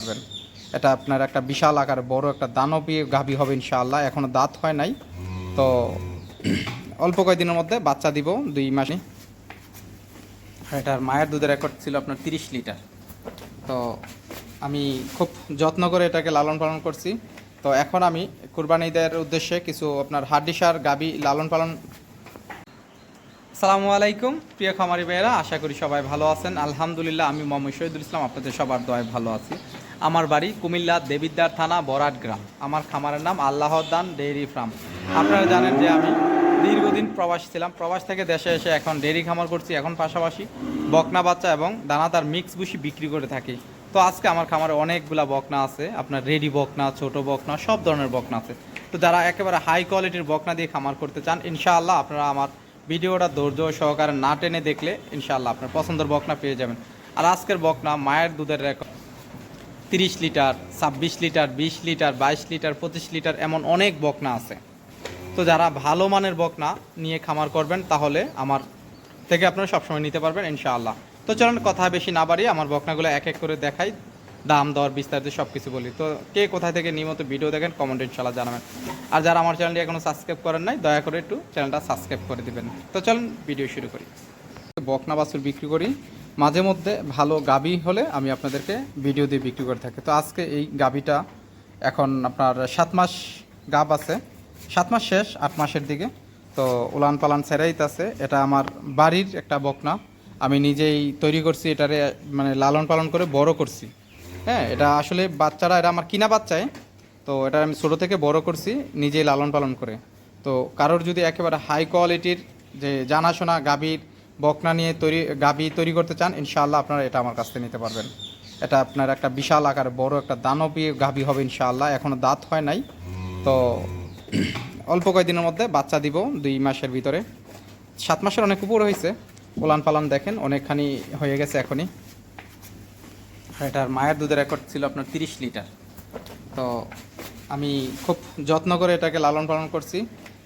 পারবেন। এটা আপনার একটা বিশাল আকার, বড় একটা দানবীয় গাভী হবে ইনশাআল্লাহ। এখনও দাঁত হয় নাই। তো অল্প কয়েকদিনের মধ্যে বাচ্চা দিব, দুই মাসে। এটার মায়ের দুধের রেকর্ড ছিল আপনার তিরিশ লিটার। তো আমি খুব যত্ন করে এটাকে লালন পালন করছি। তো এখন আমি কুরবানি ঈদের উদ্দেশ্যে কিছু আপনার হাড্ডিসার গাবি লালন পালন সালামু আলাইকুম, প্রিয় খামারি ভাইয়েরা, আশা করি সবাই ভালো আছেন। আলহামদুলিল্লাহ, আমি মোহাম্মদ শহীদুল ইসলাম, আপনাদের সবার দয় ভালো আছি। আমার বাড়ি কুমিল্লা দেবিদ্দার থানা বরাট গ্রাম। আমার খামারের নাম আল্লাহদান ডেইরি ফার্ম। আপনারা জানেন যে আমি দীর্ঘদিন প্রবাস ছিলাম। প্রবাস থেকে দেশে এসে এখন ডেইরি খামার করছি। এখন পাশাপাশি বকনা বাচ্চা এবং দানাদার মিক্স বুসি বিক্রি করে থাকি। তো আজকে আমার খামারে অনেকগুলা বকনা আছে। আপনার রেডি বকনা, ছোট বকনা, সব ধরনের বকনা আছে। তো যারা একেবারে হাই কোয়ালিটির বকনা দিয়ে খামার করতে চান, ইনশাআল্লাহ আপনারা আমার ভিডিওটা ধৈর্য সহকারে না টেনে দেখলে ইনশাআল্লাহ আপনার পছন্দের বকনা পেয়ে যাবেন। আর আজকের বকনা মায়ের দুধের রেকর্ড তিরিশ লিটার, ছাব্বিশ লিটার, বিশ লিটার, বাইশ লিটার, পঁচিশ লিটার এমন অনেক বকনা আছে। তো যারা ভালো মানের বকনা নিয়ে খামার করবেন, তাহলে আমার থেকে আপনারা সবসময় নিতে পারবেন, ইনশাআল্লাহ। তো চলুন, কথা বেশি না বাড়িয়ে আমার বকনাগুলো এক এক করে দেখাই। দাম, দর, বিস্তারিত সব কিছু বলি। তো কে কোথায় থেকে নিয়মিত ভিডিও দেখেন কমেন্ট ইনশাল্লাহ জানাবেন। আর যারা আমার চ্যানেলটি এখনও সাবস্ক্রাইব করেন নাই, দয়া করে একটু চ্যানেলটা সাবস্ক্রাইব করে দিবেন। তো চলুন ভিডিও শুরু করি। বকনা বাছুর বিক্রি করি। মাঝে মধ্যে ভালো গাবি হলে আমি আপনাদেরকে ভিডিও দিয়ে বিক্রি করে থাকি। তো আজকে এই গাবিটা এখন আপনার সাত মাস গাব আছে। সাত মাস শেষ, আট মাসের দিকে। তো উলান পালান সেরাইত আছে। এটা আমার বাড়ির একটা বকনা। আমি নিজেই তৈরি করছি, এটারে মানে লালন পালন করে বড় করছি। হ্যাঁ এটা আসলে বাচ্চারা এটা আমার কিনা বাচ্চায় তো এটা আমি ছোটো থেকে বড় করছি, নিজেই লালন পালন করে। তো কারোর যদি একেবারে হাই কোয়ালিটির যে জানাশোনা গাভীর বকনা নিয়ে তৈরি গাভী তৈরি করতে চান, ইনশাআল্লাহ আপনারা এটা আমার কাছ থেকে নিতে পারবেন। এটা আপনার একটা বিশাল আকার, বড় একটা দানবীয় গাভী হবে ইনশাআল্লাহ এখনও দাঁত হয় নাই। তো অল্প কয়েকদিনের মধ্যে বাচ্চা দিব দুই মাসের ভিতরে। সাত মাসের অনেক উপর হয়েছে পোলান পালান দেখেন, অনেকখানি হয়ে গেছে এখনই। এটার মায়ের দুধের রেকর্ড ছিল আপনার তিরিশ লিটার। তো আমি খুব যত্ন করে এটাকে লালন পালন করছি।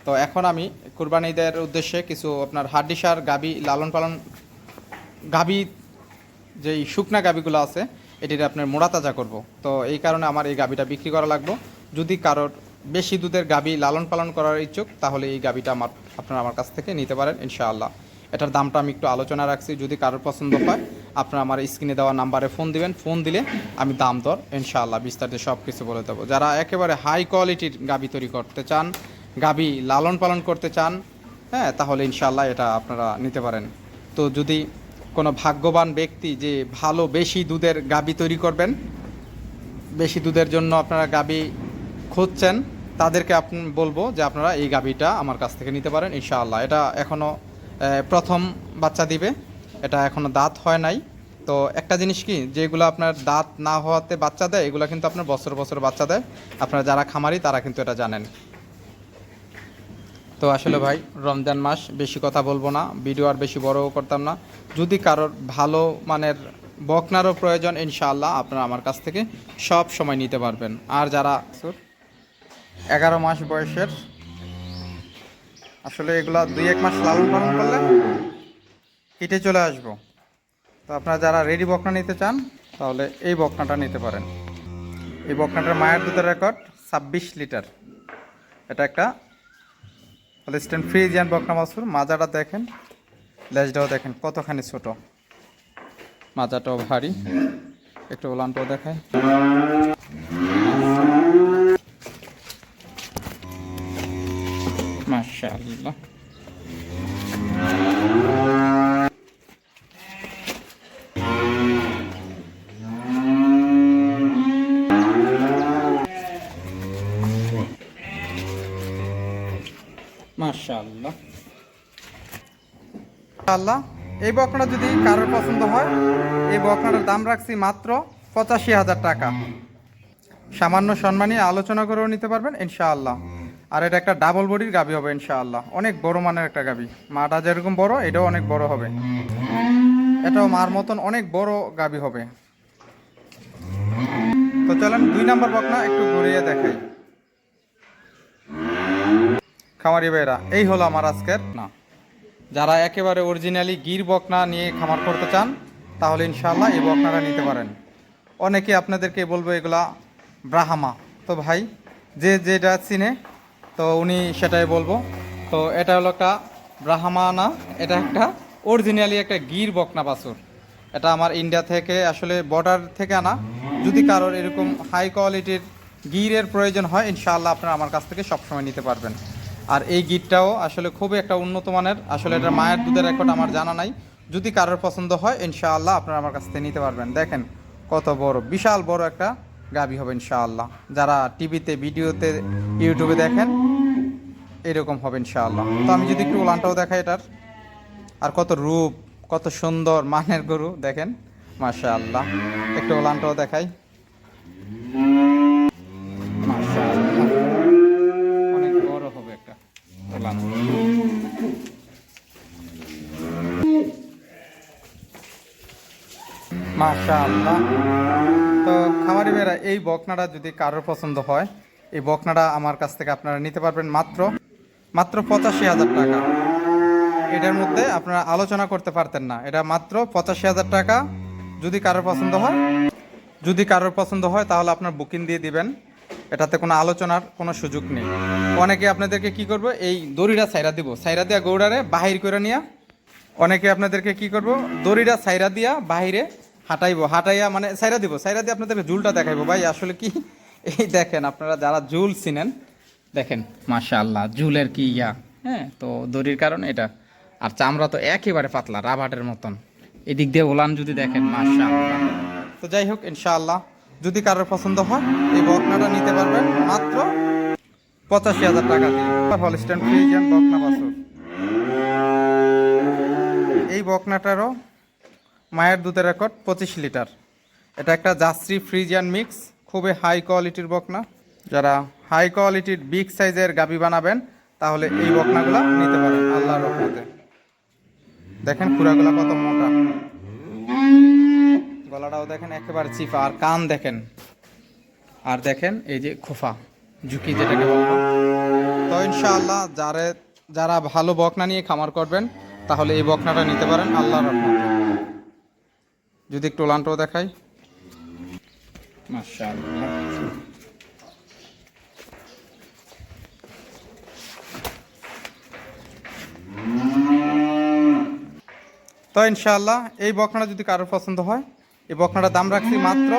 তো এখন আমি কুরবানি ঈদের উদ্দেশ্যে কিছু আপনার হাড্ডিসার গাবি লালন পালন গাবি যেই শুকনা গাবিগুলো আছে, এটির আপনার মোড়া তাজা করব। তো এই কারণে আমার এই গাবিটা বিক্রি করা লাগবে। যদি কারোর বেশি দুধের গাবি লালন পালন করার ইচ্ছুক, তাহলে এই গাবিটা আমার, আপনারা আমার কাছ থেকে নিতে পারেন, ইনশাআল্লাহ। এটার দামটা আমি একটু আলোচনা রাখছি। যদি কারোর পছন্দ হয়, আপনারা আমার স্ক্রিনে দেওয়া নাম্বারে ফোন দিবেন। ফোন দিলে আমি দাম দর, ইনশাআল্লাহ বিস্তারিত সব কিছু বলে দেবো। যারা একেবারে হাই কোয়ালিটির গাবি তৈরি করতে চান গাবি লালন পালন করতে চান হ্যাঁ তাহলে ইনশাল্লাহ এটা আপনারা নিতে পারেন। তো যদি কোনো ভাগ্যবান ব্যক্তি যে ভালো বেশি দুধের গাবি তৈরি করবেন, বেশি দুধের জন্য আপনারা গাবি খুঁজছেন, তাদেরকে আপনি বলব যে আপনারা এই গাবিটা আমার কাছ থেকে নিতে পারেন ইনশাআল্লাহ। এটা এখনও প্রথম বাচ্চা দিবে, এটা এখনও দাঁত হয় নাই। তো একটা জিনিস কি, যেগুলো আপনার দাঁত না হওয়াতে বাচ্চা দেয়, এগুলো কিন্তু আপনার বছর বছর বাচ্চা দেয়। আপনারা যারা খামারি, তারা কিন্তু এটা জানেন। তো আসলে ভাই রমজান মাস বেশি কথা বলব না ভিডিও আর বেশি বড়ও করতাম না। যদি কারোর ভালো মানের বকনারও প্রয়োজন ইনশাআল্লাহ আপনারা আমার কাছ থেকে সব সময় নিতে পারবেন। আর যারা এগারো মাস বয়সের আসলে এগুলা দুই এক মাস লালন পালন করলে কেটে চলে আসব। তো আপনারা যারা রেডি বকনা নিতে চান তাহলে এই বকনাটা নিতে পারেন। এই বকনাটার মায়ের দুধের রেকর্ড ছাব্বিশ লিটার। এটা একটা হলিস্টেন ফ্রিজিয়ান বকনা মাছুর মাজাটা দেখেন, লেজটাও দেখেন, কতখানি ছোট। মাজাটাও ভারী। একটু ওলানটাও দেখায় মাশাআল্লাহ। আল্লাহ এই বকনা যদি কারোর পছন্দ হয়, এই বকনাটার দাম রাখছি মাত্র পঁচাশি হাজার টাকা। সামান্য সম্মানী আলোচনা করেও নিতে পারবেন, ইনশাআল্লাহ। আর এটা একটা ডাবল বডির গাবি হবে, ইনশাআল্লাহ। অনেক বড় মানের একটা গাবি। মাটা যেরকম বড়, এটাও অনেক বড় হবে। এটাও মার মতন অনেক বড় গাবি হবে। তো চলেন, দুই নম্বর বকনা একটু ঘুরিয়ে দেখাই। খামারি ভাইরা এই হলো আমার আজকের না। যারা একেবারে অরিজিনালি গির বকনা নিয়ে খামার করতে চান, তাহলে ইনশাল্লাহ এই বকনাটা নিতে পারেন। অনেকে আপনাদেরকে বলব এগুলা ব্রাহামা। তো ভাই, যে যেটা চিনে, তো উনি সেটাই বলব। তো এটা হলো একটা ব্রাহামা না, এটা একটা অরিজিনালি একটা গির বকনা বাছুর। এটা আমার ইন্ডিয়া থেকে, আসলে বর্ডার থেকে আনা। যদি কারোর এরকম হাই কোয়ালিটির গিরের প্রয়োজন হয়, ইনশাআল্লাহ আপনারা আমার কাছ থেকে সবসময় নিতে পারবেন। আর এই গিরটাও আসলে খুবই একটা উন্নত মানের। আসলে এটা মায়ের দুধের রেকর্ড আমার জানা নাই। যদি কারোর পছন্দ হয়, ইনশাআল্লাহ আপনারা আমার কাছ থেকে নিতে পারবেন। দেখেন কত বড়, বিশাল বড় একটা গাবি হবে ইনশাআল্লাহ। যারা টিভিতে, ভিডিওতে, ইউটিউবে দেখেন, এরকম হবে ইনশাআল্লাহ। তো আমি যদি একটু উলানটাও দেখাই এটার। আর কত রূপ, কত সুন্দর মানের গরু, দেখেন, মাশাআল্লাহ। একটু ওলানটাও দেখাই। মাশাআল্লাহ তো খামারি মেয়েরা এই বকনাটা যদি কারোর পছন্দ হয়, এই বকনাটা আমার কাছ থেকে আপনারা নিতে পারবেন মাত্র মাত্র পঁচাশি হাজার টাকা। এটার মধ্যে আপনারা আলোচনা করতে পারতেন না। এটা মাত্র পঁচাশি হাজার টাকা। যদি কারোর পছন্দ হয়, যদি কারোর পছন্দ হয়, তাহলে আপনার বুকিং দিয়ে দিবেন। এটাতে কোনো আলোচনার কোনো সুযোগ নেই। অনেকে আপনাদেরকে কি করব, এই দড়িটা সাইরা দিব। সাইরা দিয়া গৌড়ারে বাহির করে নিয়া, অনেকে আপনাদেরকে কি করব, দড়িটা সাইরা দিয়া বাহিরে হাঁটাইবো, হাঁটাইয়া মানে সাইরা দিব সাইরা দিয়ে আপনাদেরকে ঝুলটা দেখাইবো। ভাই, আসলে কি? এই দেখেন, আপনারা যারা ঝুল চিনেন, দেখেন, মাশাআল্লাহ, ঝুলের কি ইয়া হ্যাঁ? তো দড়ির কারণে এটা। আর চামড়া তো একেবারে পাতলা, রাবাটের মতন। এদিক দিয়ে ওলান যদি দেখেন, মাশাআল্লাহ। তো যাই হোক, ইনশাআল্লাহ, যদি কারোর পছন্দ হয়, এই বকনাটা নিতে পারবেন, মাত্র পঁচাশি হাজার টাকা দিয়ে। হলস্টেন ফ্রিজিয়ান বকনা বাছুর এই বকনাটারও মায়ের দুধের রেকর্ড পঁচিশ লিটার। এটা একটা জার্সি ফ্রিজিয়ান মিক্স, খুবই হাই কোয়ালিটির বকনা। যারা হাই কোয়ালিটির বিগ সাইজের গাবি বানাবেন, তাহলে এই বকনাগুলো নিতে পারেন, আল্লাহর রহমতে। দেখেন পুরাগুলা কত মোটা। গলাটাও দেখেন একেবারে চিফা আর কান দেখেন। আর দেখেন এই যে খোফা, ঝুঁকি যেটাকে বলব তো ইনশাআল্লাহ যারা যারা ভালো বকনা নিয়ে খামার করবেন, তাহলে এই বকনাটা নিতে পারেন, আল্লাহর রহমতে। যদি একটু লান্টও দেখাই। মাশাআল্লাহ। তো ইনশাআল্লাহ এই বকনাটা যদি কারোর পছন্দ হয় এই বকনাটার দাম রাখছি মাত্র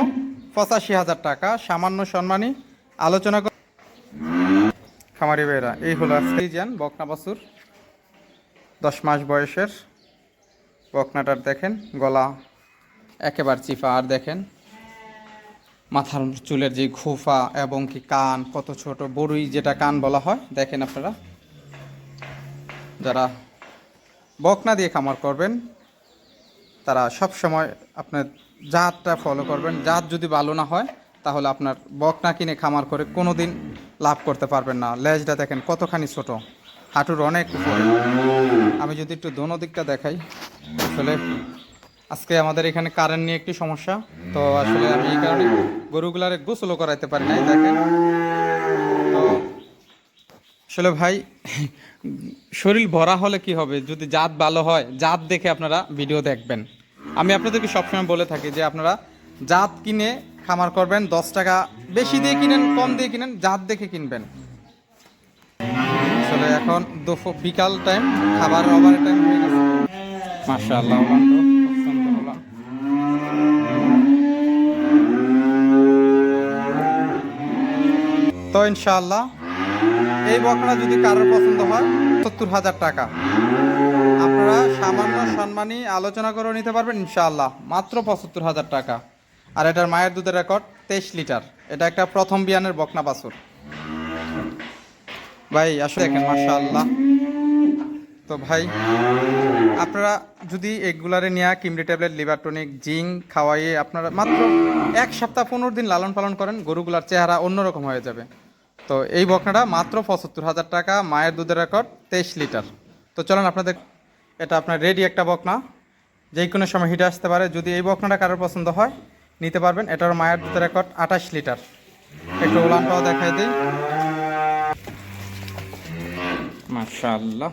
পঁচাশি হাজার টাকা সামান্য সম্মানী আলোচনা খামারি ভাইরা এই হলো ফ্রিজিয়ান বকনা বাছুর। দশ মাস বয়সের বকনাটার দেখেন গলা একেবারে চিফা। আর দেখেন, মাথার চুলের যে খোফা এবং কি কান, কত ছোট, বড়ুই যেটা কান বলা হয়, দেখেন আপনারা। যারা বকনা দিয়ে খামার করবেন, তারা সব সময় আপনার জাতটা ফলো করবেন। জাত যদি ভালো না হয়, তাহলে আপনার বকনা কিনে খামার করে কোনো দিন লাভ করতে পারবেন না। লেজটা দেখেন কতখানি ছোট, হাঁটুর অনেক আমি যদি একটু দোনো দিকটা দেখাই, আসলে আজকে আমাদের এখানে কারেন্ট নিয়ে একটি সমস্যা। তো আসলে আমি এই কারণে গরুগুলারে গোসলও করাইতে পারি নাই, দেখেন। তো আসলে ভাই, শরীর ভরা হলে কি হবে? যদি জাত ভালো হয়, জাত দেখে আপনারা ভিডিও দেখবেন। আমি আপনাদেরকে সবসময় বলে থাকি যে আপনারা জাত কিনে খামার করবেন, দশ টাকা বেশি দিয়ে কিনেন, কম দিয়ে কিনেন, জাত দেখে কিনবেন। আসলে এখন দুপুর বিকাল টাইম খাবার ওভার টাইম হয়ে গেছে। ওলান তো খুব সুন্দর ওলান। তো ইনশাআল্লাহ। এই বকনা যদি কারোর পছন্দ হয়, সত্তর হাজার টাকা। আপনারা সামান্য সম্মানী আলোচনা করে নিতে পারবেন ইনশাআল্লাহ, মাত্র পঁচাত্তর হাজার টাকা। আর এটার মায়ের দুধের রেকর্ড, তেইশ লিটার। এটা একটা প্রথম বিয়ানের বকনা বাছুর। ভাই, আসলে দেখেন, মাশাআল্লাহ। তো ভাই, আপনারা যদি এগুলারে নিয়ে কিমরি ট্যাবলেট, লিভার টনিক, জিঙ্ক খাওয়াইয়ে আপনারা মাত্র এক সপ্তাহ পনেরো দিন লালন পালন করেন, গরুগুলার চেহারা অন্যরকম হয়ে যাবে। তো এই বকনাটা মাত্র পঁচাত্তর হাজার টাকা, মায়ের দুধের রেকর্ড তেইশ লিটার। তো চলেন আপনাদের, এটা আপনার রেডি একটা বকনা। যে কোনো সময় হিটে আসতে পারে, যদি এই বকনাটা কারোর পছন্দ হয়, নিতে পারবেন। এটার মায়ের দুধের রেকর্ড আঠাশ লিটার। একটু উলানটাও দেখাই দিই। মাশাআল্লাহ।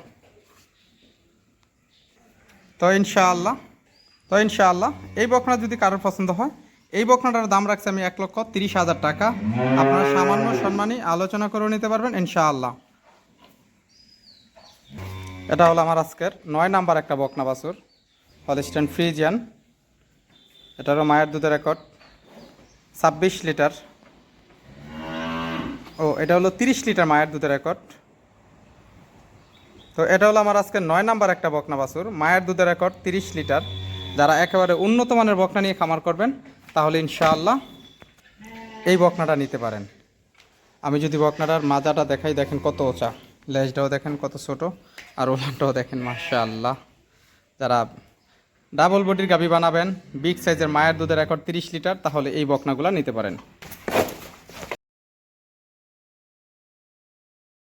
তো ইনশাআল্লাহ তো ইনশাআল্লাহ, এই বকনা যদি কারোর পছন্দ হয় এই বকনাটার দাম রাখছি আমি এক লক্ষ তিরিশ হাজার টাকা। আপনারা সামান্য সম্মানী আলোচনা করে নিতে পারবেন, ইনশাআল্লাহ। এটা হলো আমার আজকের নয় নাম্বার একটা বকনা বাছুর হলিস্টেন ফ্রিজিয়ান এটারও মায়ের দুধের রেকর্ড, ছাব্বিশ লিটার। ও, এটা হলো তিরিশ লিটার মায়ের দুধের রেকর্ড। তো এটা হলো আমার আজকে নয় নাম্বার একটা বকনা বাছুর, মায়ের দুধের রেকর্ড তিরিশ লিটার। যারা একেবারে উন্নত মানের বকনা নিয়ে খামার করবেন তাহলে ইনশাআল্লাহ এই বকনাটা নিতে পারেন। আমি যদি বকনাটার মাজাটা দেখাই, দেখেন কত ওচা। লেজটাও দেখেন কত ছোট, আর ওলানটাও দেখেন, মাশাআল্লাহ। যারা ডাবল বডির গাবি বানাবেন, বিগ সাইজের মায়ের দুধের রেকর্ড তিরিশ লিটার, তাহলে এই বকনাগুলো নিতে পারেন।